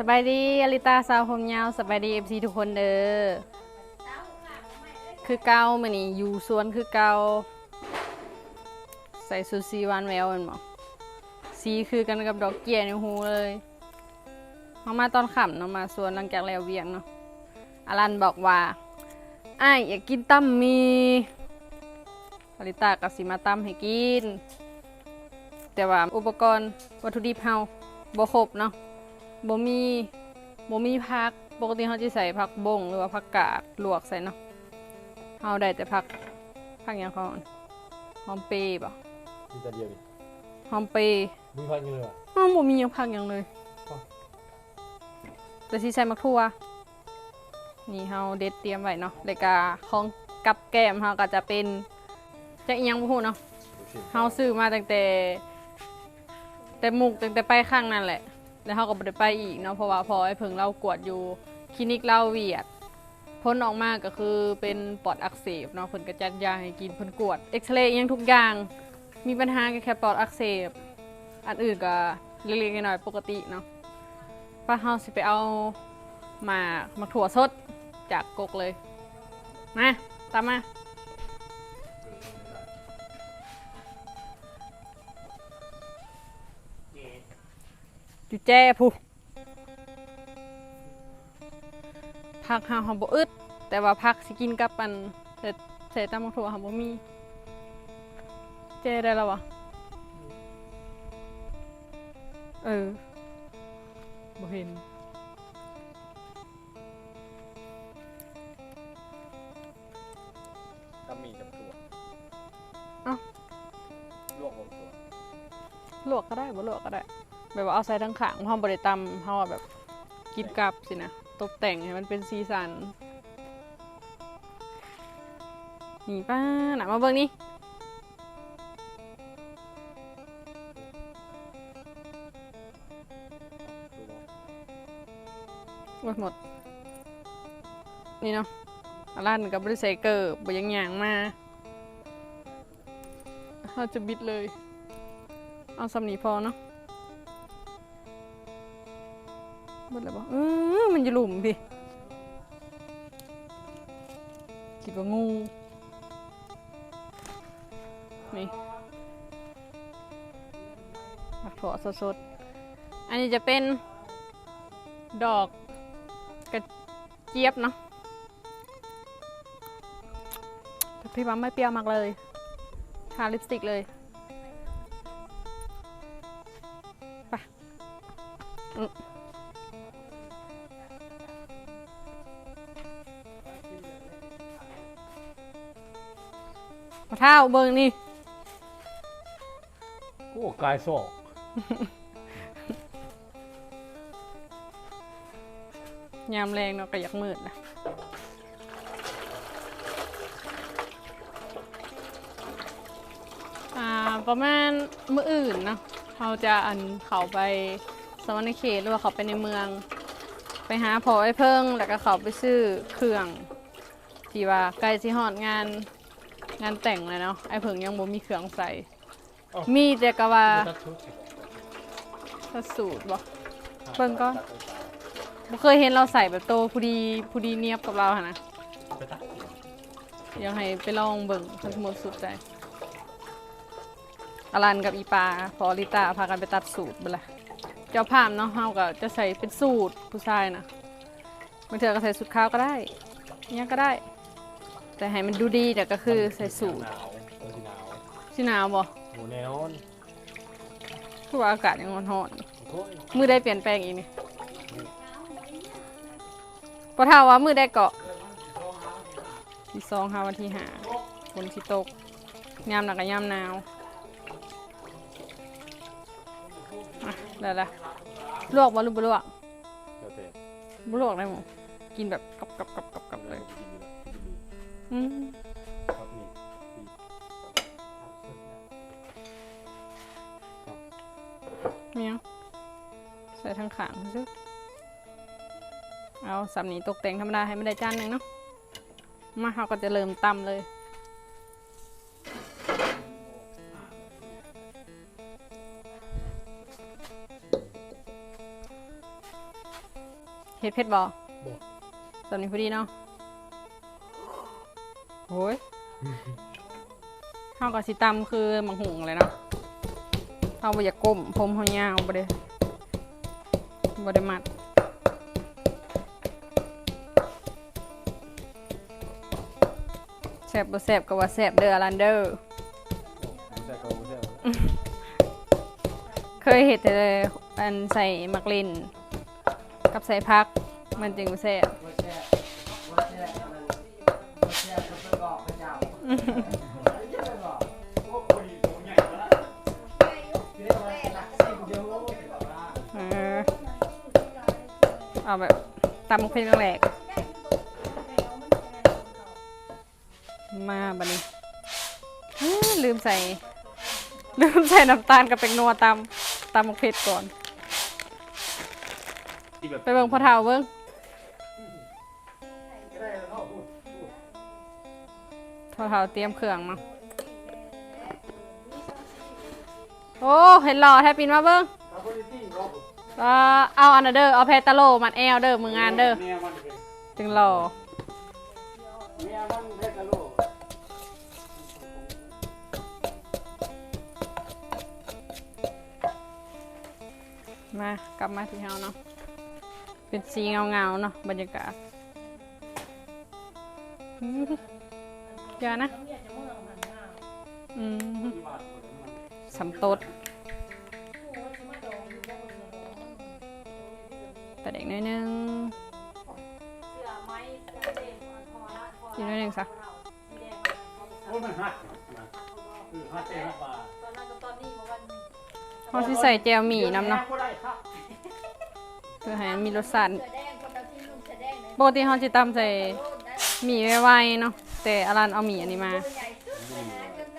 สบายดีอลิตาสาวผมยาวสบายดีเอฟซีทุกคนเด้อคือเก่ามือนี้อยู่สวนคือเก่าใส่ซูซีวานแววแมันบ่สีคือกันกับดอกเกียในหูเลยมามาตอนค่ำเนาะมาสวนหลังจากแล้วเวียงเนาะอารันบอกว่าไอ้อยากกินตั้มมีอลิตาก็สิมาตั้มให้กิน แต่ว่าอุปกรณ์วัตถุดิบเฮาบ่ครบเนาะ บ่มีบ่มีผักปกติเขาจะใส่ผักบงหรือว่าผักกาดลวกใส่เนาะเฮาได้แต่ผักผักหยังเขาอ่อนหอมเปรย์บ่มีแต่เดียวดิหอมเปรย์มีพันกันเลยอะอ้าวบ่มีหยังผักหยังเลยอ๋อแต่สิใส่มักทั่วนี่เฮาเด็ดเตรียมไว้เนาะแล้วก็ของกับแก้มเฮาก็จะเป็นจักอีหยังบ่ฮู้เนาะเฮาซื้อมาตั้งแต่ แต่หมุกตั้งแต่ไปข้างนั่นแหละ แล้วเฮาก็บ่ได้ไปอีกเนาะเพราะว่าพอไอ้เพิงเรากวดอยู่คลินิกเราเวียดพ้นออกมาก็คือเป็นปอดอักเสบเนาะเพิ่นก็จัดยาให้กินเพิ่นกวดเอ็กซเรย์ยังทุกอย่าง มีปัญหาแค่ปอดอักเสบ อันอื่นก็เล็กๆน้อยๆปกติเนาะป้าเฮาสิไปเอามามาถั่วสดจากกกเลยมาตามมา อยู่แจ้ผู้ผักหาหอมบ่อึดแต่ว่าผักสิกินกับอันเสร็จเสร็จตามมักถั่วหอมบ่มีแจ้ได้แล้ววะเออบ่เห็นทำหมี่กับถั่วเอ้าลวกกับถั่วลวกก็ได้บ่ลวกก็ได้ แบบว่าเอาใส่ทั้งขางเฮาบ่ได้ตำเฮาอะแบบกินกับสินะตกแต่งให้มันเป็นสีสัน นี่ป้าหน่ะมาเบิ่งนี่หมดหมดนี่เนาะอาร้านกับบริษัทเกิร์บยังหยางมาเราจะบิดเลย เอาสำนีพอเนาะ หมดแล้วปะเออมันจะหลุมพี่คิดว่างู นี่ผักถั่วสดๆ อันนี้จะเป็นดอกกระเจี๊ยบเนาะพี่ว่าไม่เปรี้ยวมากเลย ทาลิปสติกเลย มาเท้าเบิงนี่ โอ้กายศอกยามแรงเนาะก็อยากมืดนะอ่าประมาณมื้ออื่นเนาะเขาจะอันเขาไปสวรรค์เขตหรือว่าเขาไปในเมือง ไปหาพอไอ้เพิ่งแล้วก็เขาไปซื้อเครื่อง ที่ว่าใกล้สิฮอดงาน งานแต่งเลยเนาะไอ้เพิ่งยังบ่มีเครื่องใส่มีแต่ก็ว่าตัดชุดถ้าสูตรบ่เบิ่งก่อนบ่เคยเห็นเราใส่แบบโตผู้ดีผู้ดีเนียบกับเราหั่นนะไปตัดอยากให้ไปลองเบิ่งคันสมมุติสุดใจอลันกับอีปาพอลิตาพากันไปตัดสูตรเบ่ล่ะเจ้าภาพเนาะเฮาก็จะใส่เป็นสูตรผู้ชายนะบางเทื่อก็ใส่สูตรขาวก็ได้อิหยังก็ได้ แต่ให้มันดูดีแต่ก็คือใส่สูตรหนาวเออหนาวสิหนาวบ่หมูแนวคือว่าอากาศยังร้อนโอ้ยๆมือได้เปลี่ยนแปลงอีกนี่พอเท่าว่ามือได้เกาะที่สองหาวันที่หาฝนที่ตกยามหนักกับยามหนาวอะได้ละลวกบ่หรือบ่ลวกเดี๋ยวเตะบ่ลวกได้หมกินแบบกับกับกับกับกับเลยกินอยู่แล้วกิน อยู่อืมครับนี่เมียงใส่ทั้งขางซึเอาสำนีตกแต่งธรรมดาให้มันได้จานหนึ่งเนาะ มาเราก็จะเริ่มตำเลยเฮ็ดเผ็ดบ่บ่ตอนนี้พอดีเนาะ โอ้ยเฮาก็สิตำคือมังหุงเลยเนาะเฮาบ่อยากก้มผมเฮายาวบ่ได้บ่ได้มัดแซ่บบ่แซ่บก็ว่าแซ่บเด้ออลันเดอร์ไม่ใช่เขาไม่ใช่เคยเห็ดแต่อันใส่มักลินกับใส่พัก มันจึงบ่แซ่บ ตำมักเพลงแรกมาบัดนี้ลืมใส่ ลืมใส่น้ำตาลกับเป็กนัวตำตำมกเพชรก่อน ไปเบิ่งพอเฒ่าเบิ่งพอเฒ่าเตรียมเครื่องมา โอ้ เห็นหล่อแทบปินมาเบิ่งะเอ่อเอาอันเด้อเอาแพตาโลมัดแอลเด้อมืองานเดอเมียมันเป็นจึงหล่อมากลับมาที่เฮาเนาะเป็นสีเงาเงาๆเนาะบรรยากาศอื้อนะอืมสำตด เด็กน้อยหนึงกินน้อยหนึงซะโอ้ยมันหัดนะคือหัดแต่หัดปลาเขาสิใส่แจวหมี่น้ำเนาะบ่ได้ครับเพื่อให้มันมีรสชาติปกติเขาจะตำใส่หมี่ไวๆเนาะแต่อารันเอาหมี่อันนี้มา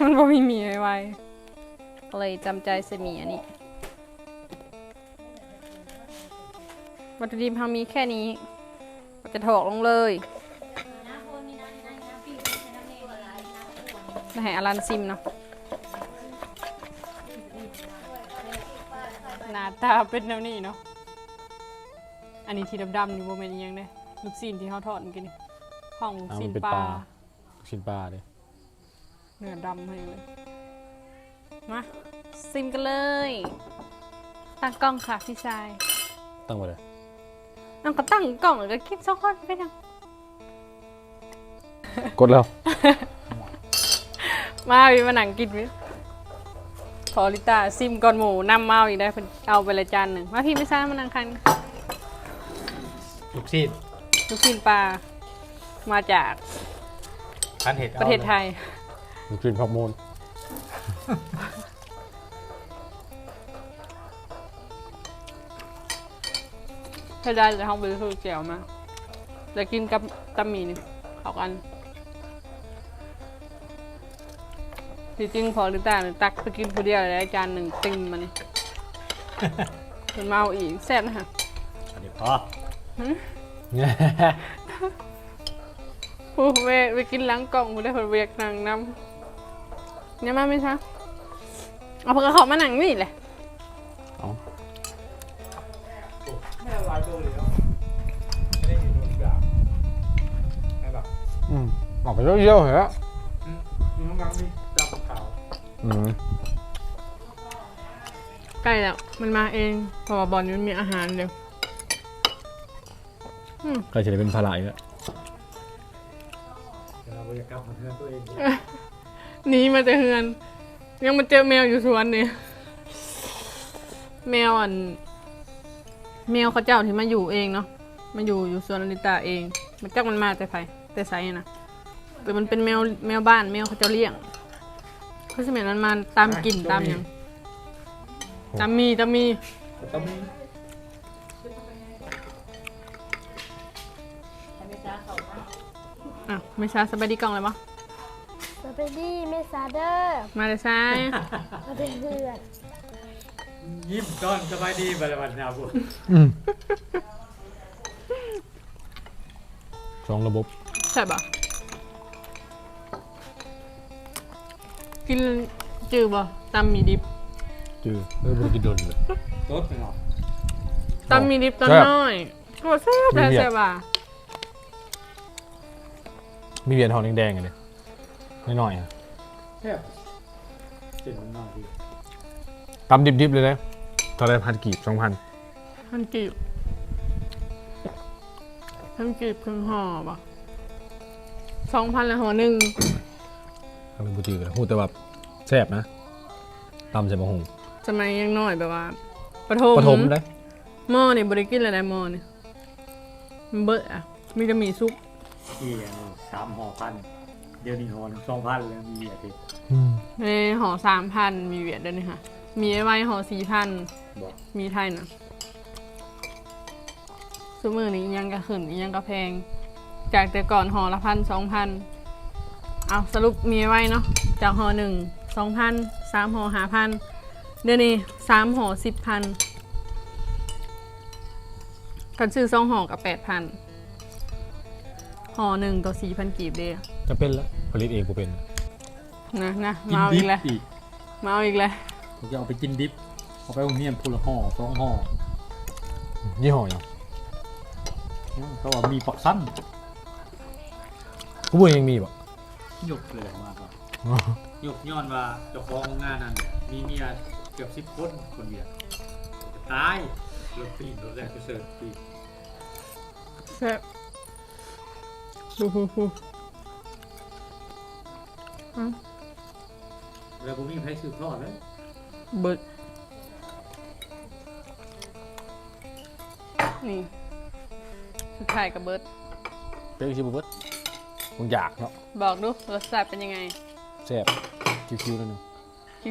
มันบ่มีหมี่ไวๆก็เลยจำใจใส่หมี่อันนี้ วัตถุดิบเรามีแค่นี้ก็จะถอกลงเลยแล้วให้อารันซิมเนาะหน้าตาเป็นแนวนี้เนาะ อันนี้ที่ดำๆนี่โมเมนต์ยังได้ลูกซีนที่เขาทอดเมื่อกี้นี่ห้องอ่าซีมันนเป็นปลาปลาชิ้นปลาเลยเนื้อดำให้เลย มาซิมกันเลย ตั้งกล้องค่ะพี่ชายตั้งไว้เลย น้องก็ตั้งกล้องแล้วก็คิดสองคนไปนังกดแล้ว มาพี่มาหนังกินวิพอลิตาซิมก่อนหมูนำเมาอีกได้เพิ่นเอาไปเลยจานหนึ่งมาพี่ไม่ซ่ามานั่งคันลูกศิษย์ลูกซีนปลามาจากพันเห็ดประเทศไทย มันกลิ่นผักมูล ถ้าได้จะห้องไปซื้อแก้วมาแล้วกินกับตำหมี่นี่เข้ากันที่จริงพอลิตาเนี่ยตักไปกินคนเดียวเลยจานหนึ่งติ่มมันเพิ่นมาเอาอีกแซ่บนะฮะอันนี้พอผู้เวไปกินหล้างกล่องผู้ได้ผลเวียกหนังน้ำเนี่ยมาไหมคะเอาเพื่อเขามาหนังนี่แหละ มออกไปเยอะๆเหรออยู่ข้างหลังนี่ดำขาวอืมใกล้แล้ว มันมาเองเพราะว่าบอลนี้มันมีอาหารเดียวใครจะได้เป็นภาระอีกแล้วเดี๋ยวเราไปกลับมาเทือนตัวเองหนีมาแต่เฮือน ยังมาเจอแมวอยู่สวนเนี่ยแมวอัน แมวเขาเจ้าที่มาอยู่เองเนาะมาอยู่อยู่สวนอลิตาเอง มันจักมันมาแต่ไผแต่ไสนะ แต่มันเป็นแมวแมวบ้านแมวเขาเจ้าเลี้ยงเขาสมัยนั้นมาตามกลิ่นตามหยังตามมีตามมีต้องมีอะไม่ช้าสบายดีกล่องเลยปะสวัสดีเมซาเดอร์มาเลยซ้ายมาเป็นเพื่อนยิ้มตอนสบายดีบริวันนาบุอืมสองระบบใช่ปะ กินจืดปะตำมีดิบจือเออมันกินโดนเลยรถเนาะตำมีดิบตอนแซ่บ น้อยโอ้แซ่บแซ่บแซ่บอะมีเหรียญทองแดงๆกันเลยน้อยๆอะแซ่บเจ็ดมันน้อยดีตำดิบๆเลยนะตอนแรกพันกีบสองพันท่านกีบท่านกีบครึ่งห่อป่ะสองพันละห่อหนึ่ง ก็เลยบูจือกันพูดแต่ว่าแซ่บนะตำใส่บะฮงสมัยยังน้อยแบบว่าปฐมปฐมเลยหม้อนี่บริกินอะไรหม้อนี่มันเบิดอะมีแต่มีซุปที่อันนี้สามห่อพัน เดี๋ยวนี้ห่อสองพันแล้วมีอะไรในห่อสามพันมีเวียดด้วยนี่ค่ะ มีไอ้ไว้ห่อสี่พันบอกมีไทยนะซุมือนี้อิหยังก็ขึ้นอิหยังก็แพง จากแต่ก่อนห่อละพันสองพัน เอาสรุปมีไว้เนาะจากห่อหนึ่งสองพันสามห่อหาพันเดี๋ยวนี้สามห่อสิบพันกันซื้อสองห่อกับแปดพันห่อหนึ่งต่อสี่พันกีบเดียจะเป็นแล้วผลิตเองกูเป็นนะนะกินมาเอาดิอีบกแล้วอีกมาเอาอีกแล้วผมจะเอาไปกินดิบเอาไปโรงเรียนพูละห่อสองห่อยี่ห้ออย่างเขาว่ามีปักสั้นกูบุญยังมี บ่ยกเลยมากว่ายกย้อนว่าเจ้าของโรงงานนั้นมีเมียเกือบสิบคนคนเดียวตายรถปีนรถแรกไปเสิร์ฟปีนแซ่บดูฮูฮูแล้วผมมีใครสืบทอดเลยเบิดนี่สุดท้ายกับเบิร์ดเป็นชิบุเบิร์ด มึงอยากเนาะบอกดูรสชาติเป็นยังไงแซ่บคิวๆนั่นนึง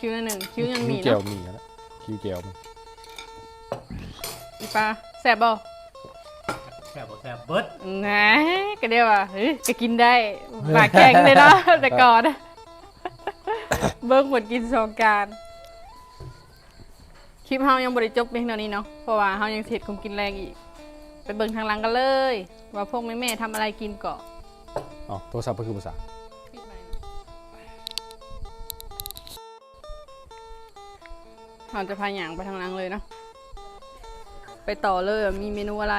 คิวๆนั่นหนึ่งคิวยังมีเจียวเนาะมีแล้วคิวเจียวมันอีปลาแซ่บบ่แซ่บบ่แซ่บเบิร์ดนะก็เดียวว่าเฮ้ยก็กินได้ปากแข็งเลยเนาะแต่ก่อนอะเบิ้งหมดกินสองการคลิปเฮายังบริจบเพียงเท่านี้เนาะเพราะว่าเฮายังเสร็จคงกินแรงอีก ไปเบิ่งทางหลังกันเลย ว่าพวกแม่ๆทำอะไรกินเกาะ อ๋อโทรศัพท์ก็คือภาษาเราจะพาหยางไปทางหลังเลยเนาะไปต่อเลยมีเมนูอะไร